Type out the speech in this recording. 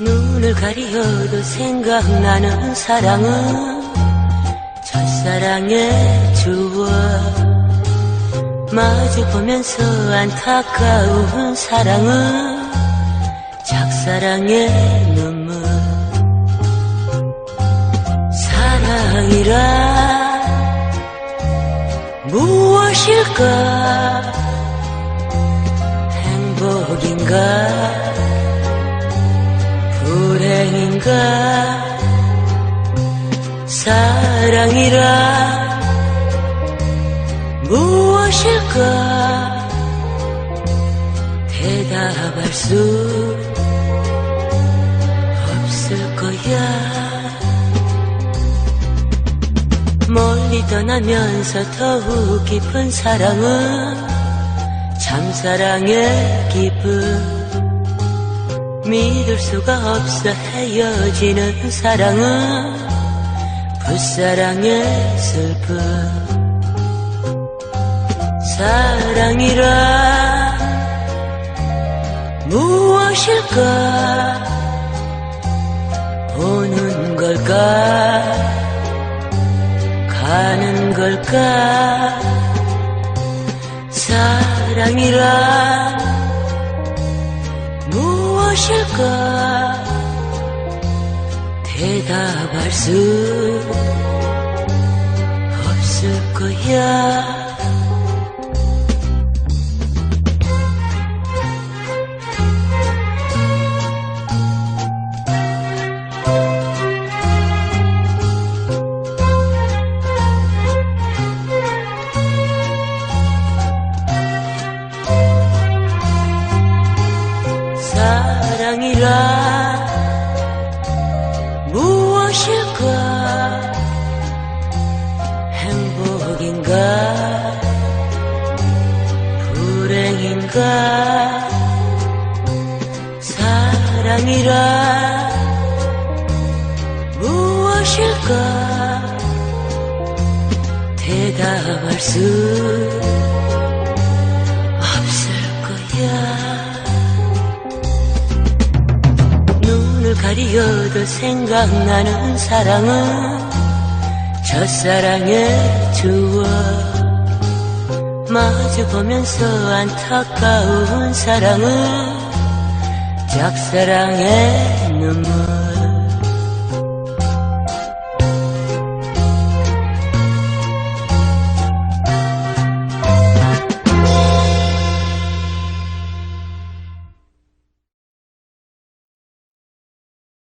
눈을 가리어도 생각나는 사랑은 첫사랑의 추억 마주 보면서 안타까운 사랑은 작사랑의 눈물. 사랑이란 무엇일까 불행인가? 사랑이란 무엇일까? 대답할 수 없을 거야. 멀리 떠나면서 더욱 깊은 사랑은 참사랑의 기쁨 믿을 수가 없어 헤어지는 사랑은 불사랑의 슬픔. 사랑이란 무엇일까? 오는 걸까? 가는 걸까 무엇일까? 대답할 수 없을 거야 무엇일까? 행복인가? 불행인가? 사랑이란 무엇일까? 대답할 수 가리어도 생각나는 사랑은 첫사랑의 추억 마주 보면서 안타까운 사랑은 짝사랑의 눈물